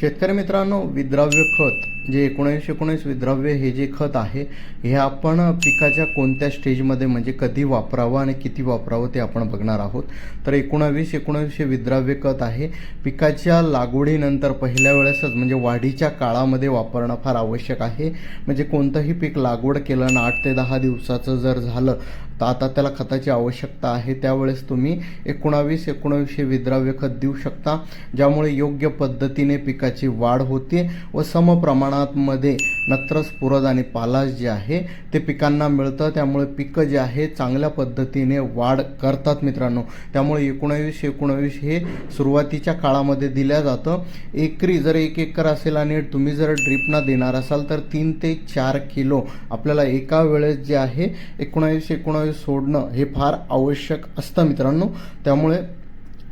शेतकरी मित्रांनो विद्राव्य खत जे एकोणीसशे एकोणीस विद्राव्य हे जे खत आहे हे आपण पिकाच्या कोणत्या स्टेजमध्ये म्हणजे कधी वापरावं आणि किती वापरावं ते आपण बघणार आहोत. तर एकोणावीस एकोणावीसशे विद्राव्य खत आहे. पिकाच्या लागवडीनंतर पहिल्या वेळेसच म्हणजे वाढीच्या काळामध्ये वापरणं फार आवश्यक आहे. म्हणजे कोणतंही पीक लागवड केलं आणि आठ ते दहा दिवसाचं जर झालं तर आता त्याला खताची आवश्यकता आहे. त्यावेळेस तुम्ही एकोणावीस एकोणावीसशे विद्राव्य खत देऊ शकता ज्यामुळे योग्य पद्धतीने पिकाची वाढ होते व समप्रमाणात मध्ये नत्र स्फुरद आणि पालाश जे आहे ते पिकांना मिळतं. त्यामुळे पिकं जे आहे चांगल्या पद्धतीने वाढ करतात मित्रांनो. त्यामुळे एकोणावीस एकोणावीस हे सुरुवातीच्या काळामध्ये दिल्या जातं. एकरी जर एक एकर असेल आणि तुम्ही जर ड्रिपना देणार असाल तर तीन ते चार किलो आपल्याला एका वेळेस जे आहे एकोणावीस एकोणावीस सोडणं हे फार आवश्यक असतं मित्रांनो. त्यामुळे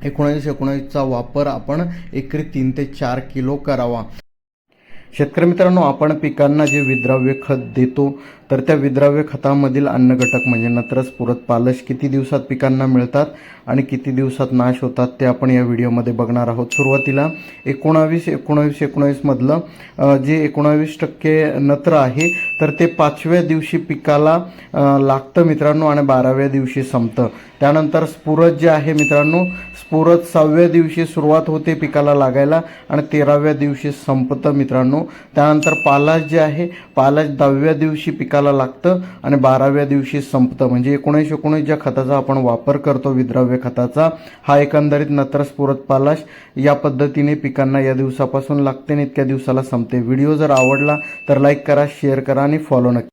एकोणावीस एकोणावीसचा वापर आपण एकरी तीन ते चार किलो करावा. शेतकरी मित्रांनो आपण पिकांना जे विद्राव्य खत देतो तर त्या विद्राव्य खतामधील अन्नघटक म्हणजे नत्रस पुरत पालश किती दिवसात पिकांना मिळतात आणि किती दिवसात नाश होतात ते आपण या व्हिडिओमध्ये बघणार आहोत. सुरुवातीला एकोणावीस एकोणावीस एकोणावीसमधलं जे एकोणावीस टक्के नत्र आहे तर ते पाचव्या दिवशी पिकाला लागतं मित्रांनो आणि बाराव्या दिवशी संपतं. त्यानंतर स्फुरत जे आहे मित्रांनो स्फुरत सहाव्या दिवशी सुरुवात होते पिकाला लागायला आणि तेराव्या दिवशी संपतं मित्रांनो. त्यानंतर पालाश जे आहे पालाश दहाव्या दिवशी पिकाला लागतं आणि बाराव्या दिवशी संपतं. म्हणजे एकोणीस एकोणीस ज्या खताचा आपण वापर करतो विद्राव्य खताचा हा एकंदरीत नत्रस्फुरत पालाश या पद्धतीने पिकांना या दिवसापासून लागते आणि इतक्या दिवसाला संपते. व्हिडिओ जर आवडला तर लाईक करा शेअर करा आणि फॉलो नक्की